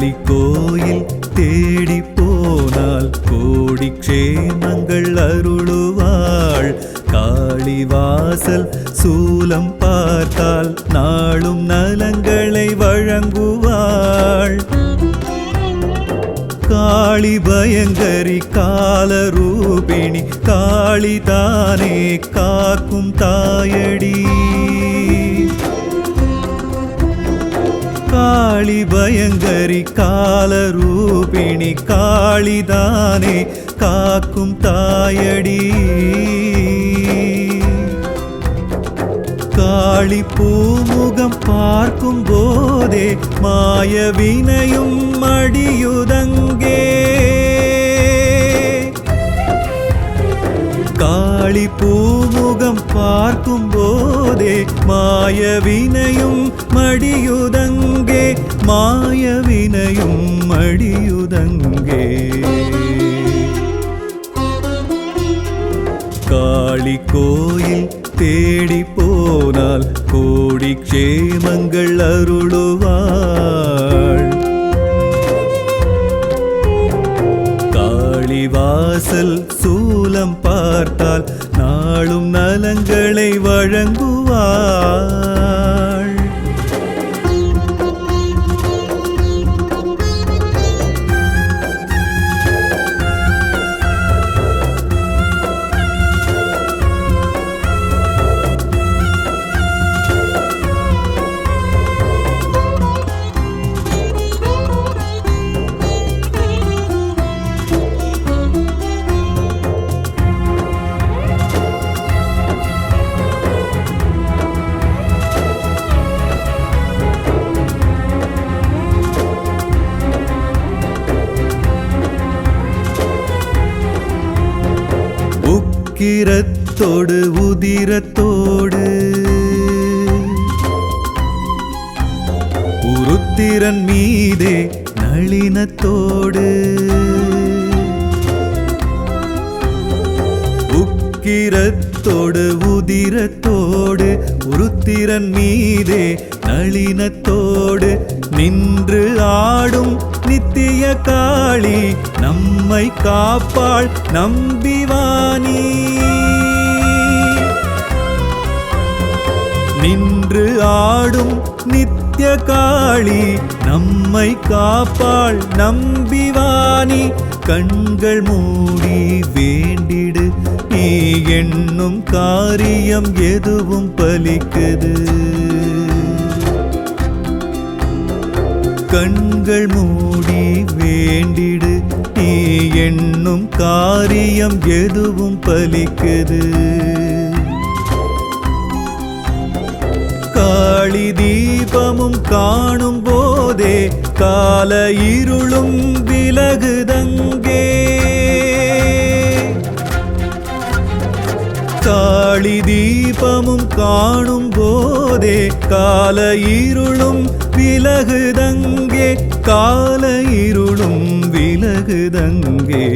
காளி கோயில் தேடி போனால் கோடி க்ஷேமங்கள் அருளுவாள். காளி வாசல் சூலம் பார்த்தால் நாளும் நலங்களை வழங்குவாள். காளி பயங்கரி காலரூபிணி காளி தானே காக்கும் தாயடி. காளி பயங்கரி காலரூபிணி காளிதானே காக்கும் தாயடி. காளி பூமுகம் பார்க்கும் போதே மாய வினையும் மடியுதங்கே காளி பூமுகம் மாயவினையும் மடியுதங்கே மாயவினையும் மடியுதங்கே. காளி கோயில் தேடி போனால் கோடி க்ஷேமங்கள் அருளுவாள். காளிவாசல் சூலம் பார்த்தால் நாளும் நலங்களை வழங்குவார். உக்கிரத்தோடு உதிரத்தோடு. உருத்திரன் மீதே நளினத்தோடு. உக்கிரத்தோடு உதிரத்தோடு. உருத்திரன் மீதே நளினத்தோடு. நின்று ஆடும் நித்திய காளி நம்மை காப்பாள் நம்பிவானி. நின்று ஆடும் நித்திய காளி நம்மை காப்பாள் நம்பிவானி. கண்கள் மூடி வேண்டிடு நீ எண்ணும் காரியம் எதுவும் பலிக்குது. கண்கள் மூடி வேண்டிடு நீ எண்ணும் காரியம் எதுவும் பலிக்குது. காளி தீபமும் காணும் போதே கால இருளும் விலகுதங்கே. காளி தீபமும் காணும் போதே கால இருளும் விலகுதங்கே கால இருளும் விலகுதங்கே.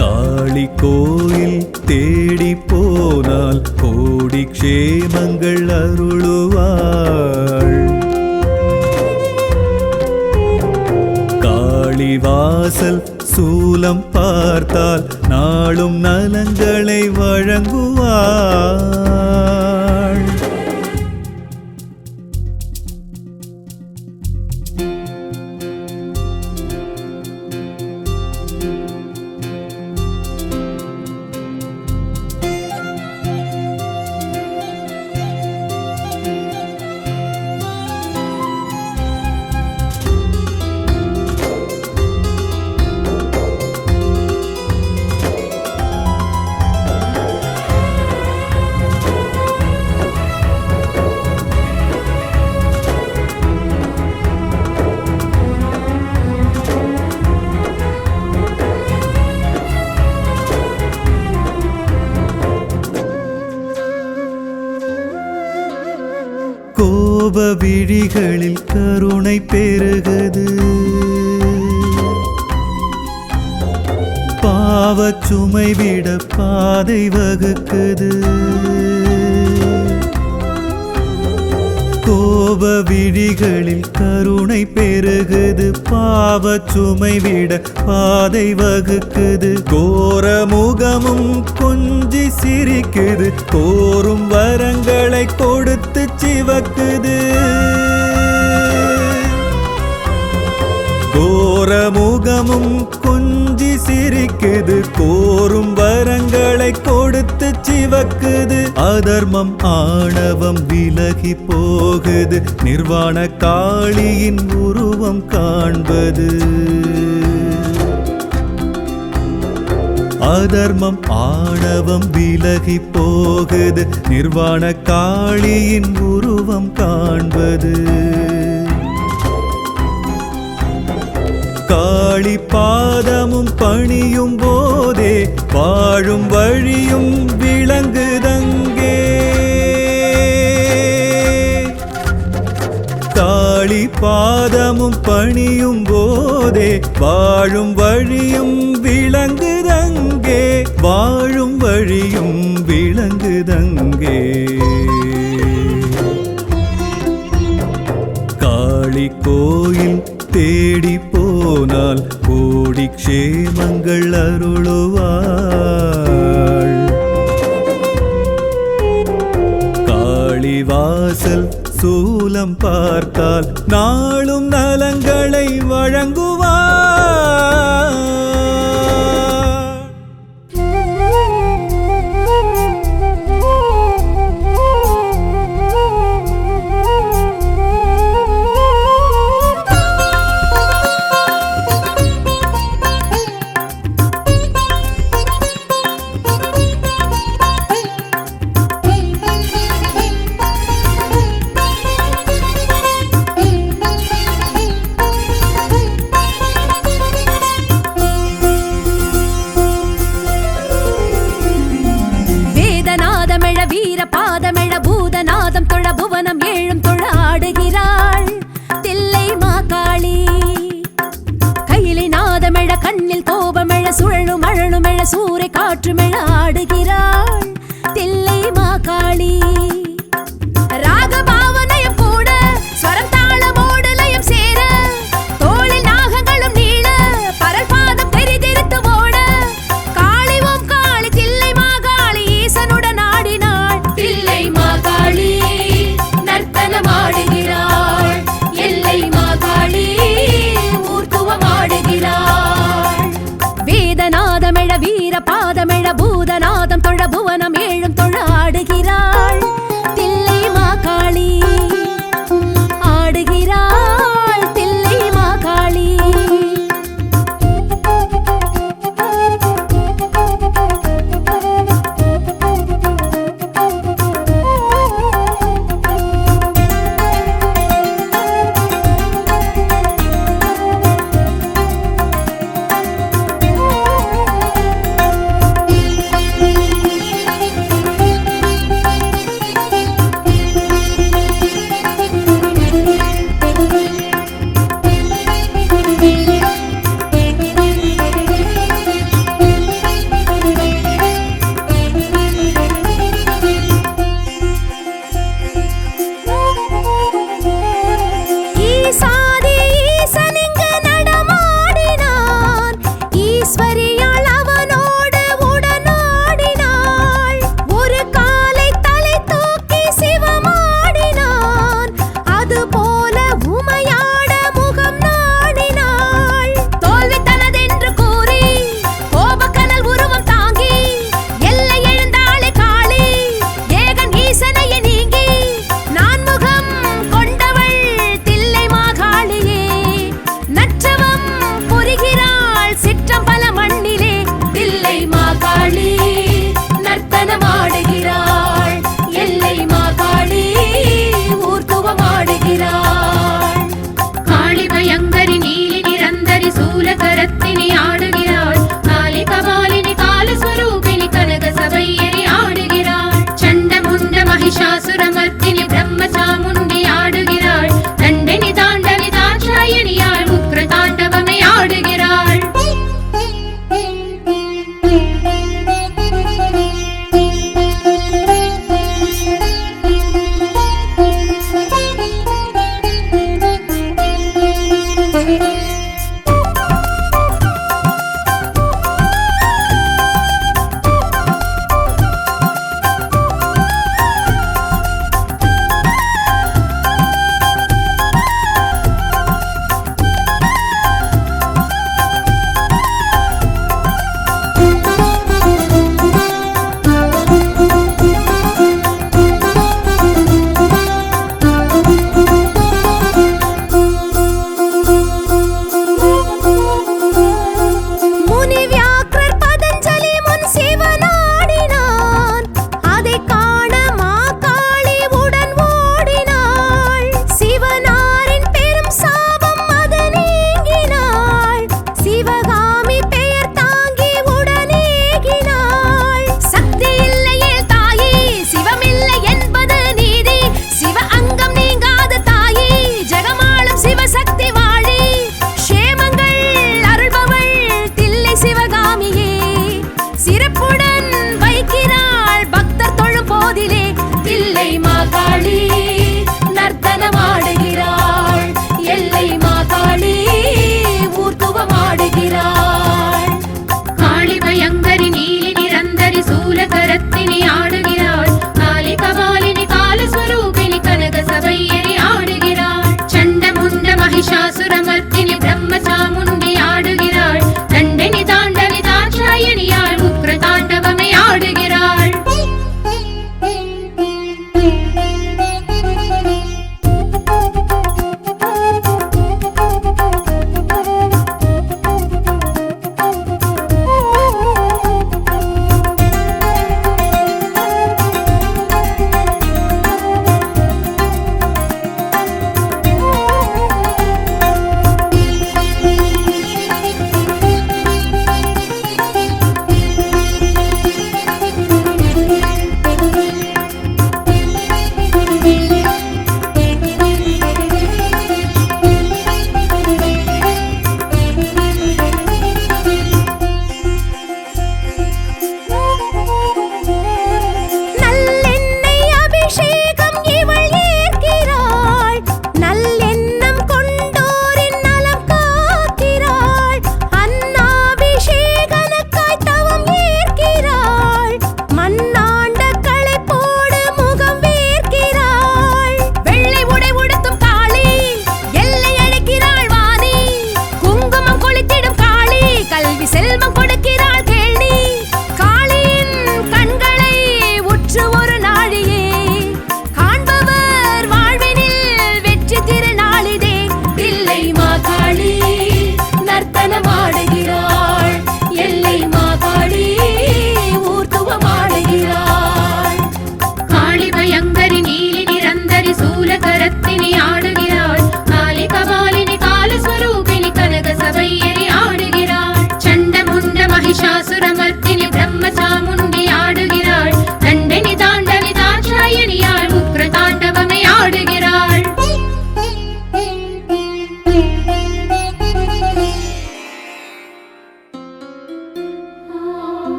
காளி கோயில் தேடி போனால் கோடி க்ஷேமங்கள் அருளுவாள். காளிவாசல் சூலம் பார்த்தால் நாளும் நலங்களை வழங்கும் கர்ப்ப விழிகளில் கருணை பெருகுது. பாவச்சுமை விட பாதை வகுக்குது. கோப விழிகளில் கருணை பெருகுது. பாவ சுமை விட பாதை வகுக்குது. கோர முகமும் கொஞ்சி சிரிக்குது. கோரும் வரங்களை கொடுத்து சிவக்குது. கோர முகமும் கொஞ்சி சிரிக்குது. கோரும் வரங்களை கொடு சிவக்குது. அதர்மம் ஆணவம் விலகி போகுது. நிர்வாண காளியின் உருவம் காண்பது. அதர்மம் ஆணவம் விலகி போகுது. நிர்வாண காளியின் உருவம் காண்பது. காளி பாதமும் பணியும் போதே வாழும் வழியும் விளங்குதங்கே. காளி பாதமும் பணியும் போதே வாழும் வழியும் விளங்குதங்கே. வாழும் வழியும் விளங்குதங்கே. காளி கோயில் தேடி போனால் கோடி க்ஷேமங்கள் அருளுவாள். காளிவாசல் சூலம் பார்த்தால் நாளும் நலங்களை வழங்குவாள்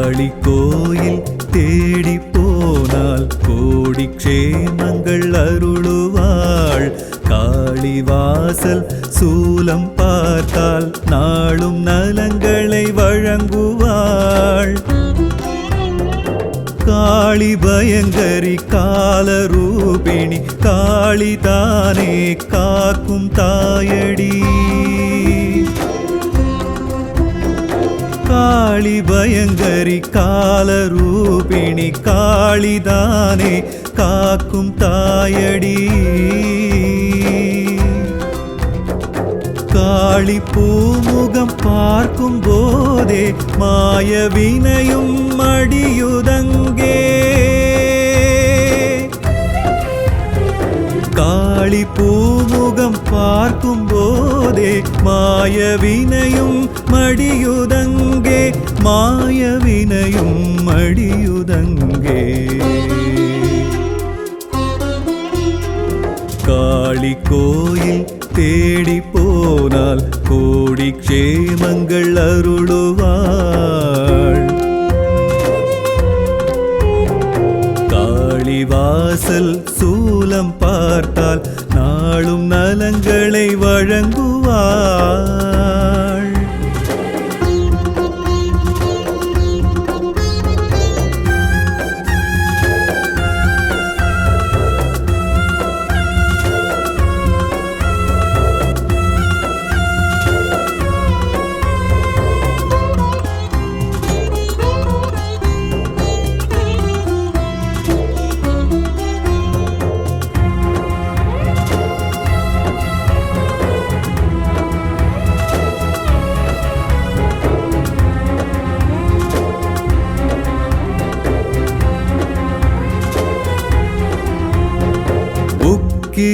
காளி கோயில் தேடி போனால் கோடி க்ஷேமங்கள் அருளுவாள். காளி வாசல் சூலம் பார்த்தால் நாளும் நலங்களை வழங்குவாள். காளி பயங்கரி காலரூபிணி காளிதானே காக்கும் தாயடி. காளி பயங்கரி காலரூபிணி காளிதானே காக்கும் தாயடி. காளி பூமுகம் பார்க்கும் போதே மாய வினையும் மடியுதங்கே காளி பூமுகம் பார்க்கும் போதே மாயவினையும் மடியுதங்கே மாயவினையும் மடியுதங்கே. காளி கோயில் தேடி போனால் கோடி க்ஷேமங்கள் அருளுவாள். காளிவாசல் சூ பார்த்தால் நாளும் நலங்களை வழங்குவார்.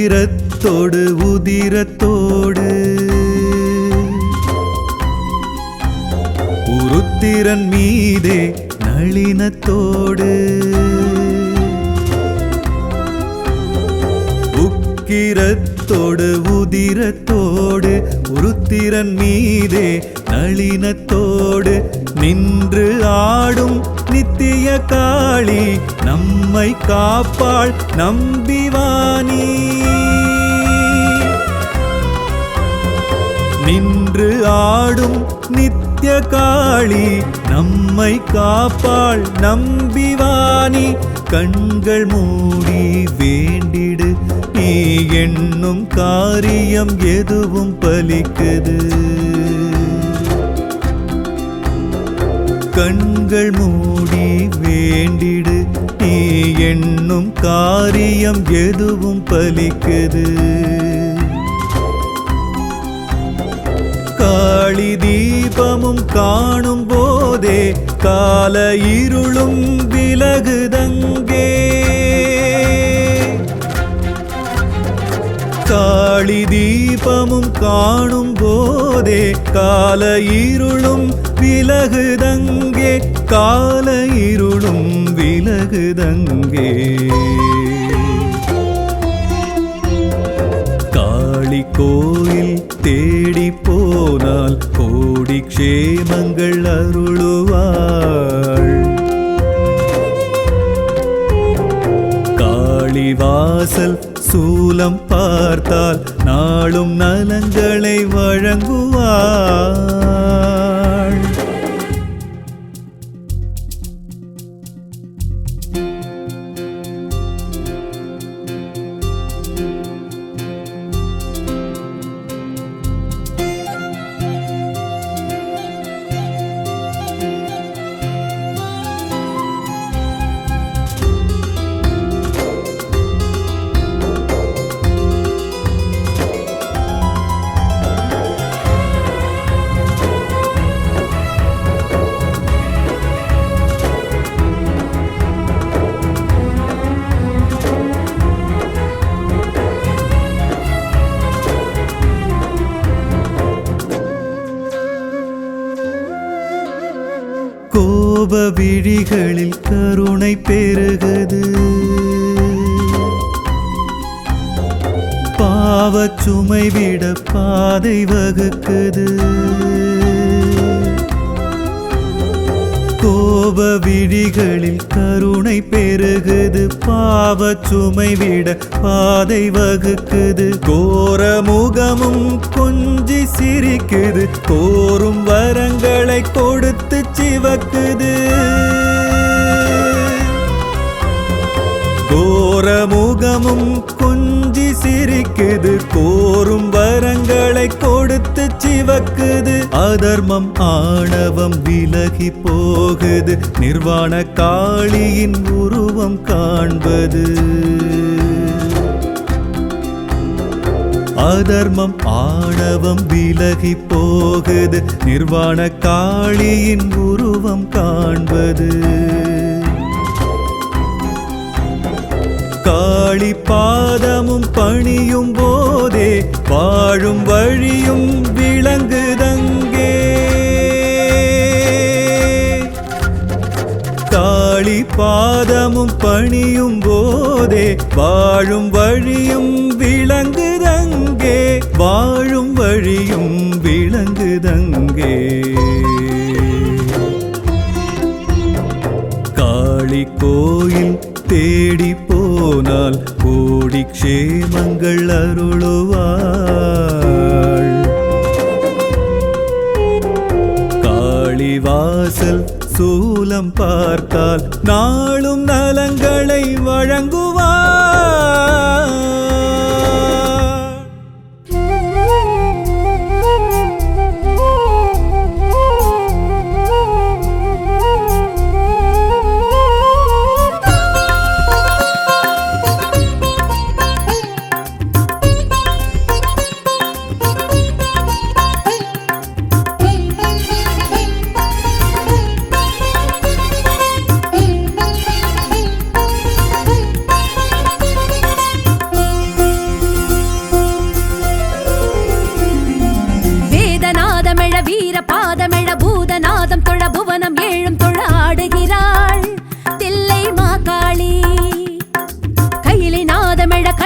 உதிரத்தோடு உதிரத்தோடு. உருத்திரன் மீதே நளினத்தோடு. உக்கிரத்தோடு உதிரத்தோடு. உருத்திரன் மீதே நளினத்தோடு. நின்று ஆடும் நித்திய காளி நம்மை காப்பாள் நம்பிவானி. நின்று ஆடும் நித்திய காளி நம்மை காப்பாள் நம்பிவானி. கண்கள் மூடி வேண்டிடு நீ எண்ணும் காரியம் எதுவும் பலிக்குது. கண்கள் மூடி வேண்டிடு நீ என்னும் காரியம் எதுவும் பலிக்குது. காளி தீபமும் காணும் போதே கால இருளும் விலகுதங்கே. காளி தீபமும் காணும் போதே கால இருளும் விலகுதங்கே கால இருளும் விலகுதங்கே. காளி கோயில் தேடி போனால் கோடி க்ஷேமங்கள் அருளுவாள். காளிவாசல் சூலம் பார்த்தால் நாளும் நலங்களை வழங்குவார் பாவ விழிகளில் கருணை பெருகுது. பாவச்சுமை விட பாதை வகுக்குது. கோப விழிகளில் கருணை பெருகுது பாவ சுமை விட பாதை வகுக்குது. கோர முகமும் கொஞ்சி சிரிக்குது கோரும் வரங்களை கொடுத்து சிவக்குது. கோர முகமும் கொஞ்சி சிரிக்குது கோரும் வரங்களை கொடுத்து சிவக்குது. அதர்மம் ஆணவம் விலகி போகுது. நிர்வாண காளியின் உருவம் காண்பது. அதர்மம் ஆணவம் விலகி போகுது. நிர்வாண காளியின் உருவம் காண்பது. காளி பாதமும் பணியும் போதே வாழும் வழியும் விளங்குதங்கே. காளி பாதமும் பணியும் போதே வாழும் வழியும் விளங்குதங்கே. வாழும் வழியும் விளங்குதங்கே. காளி கோயில் தேடி போனால் கோடி க்ஷேமங்கள் அருளுவாள். காளிவாசல் சூலம் பார்த்தால் நாளும் நலங்களை வழங்கும்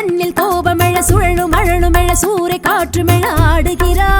மண்ணில் கண்ணில் கோபமெழ சுழலும் அழலுமெழ சூறை காற்றுமெழ ஆடுகிறார்.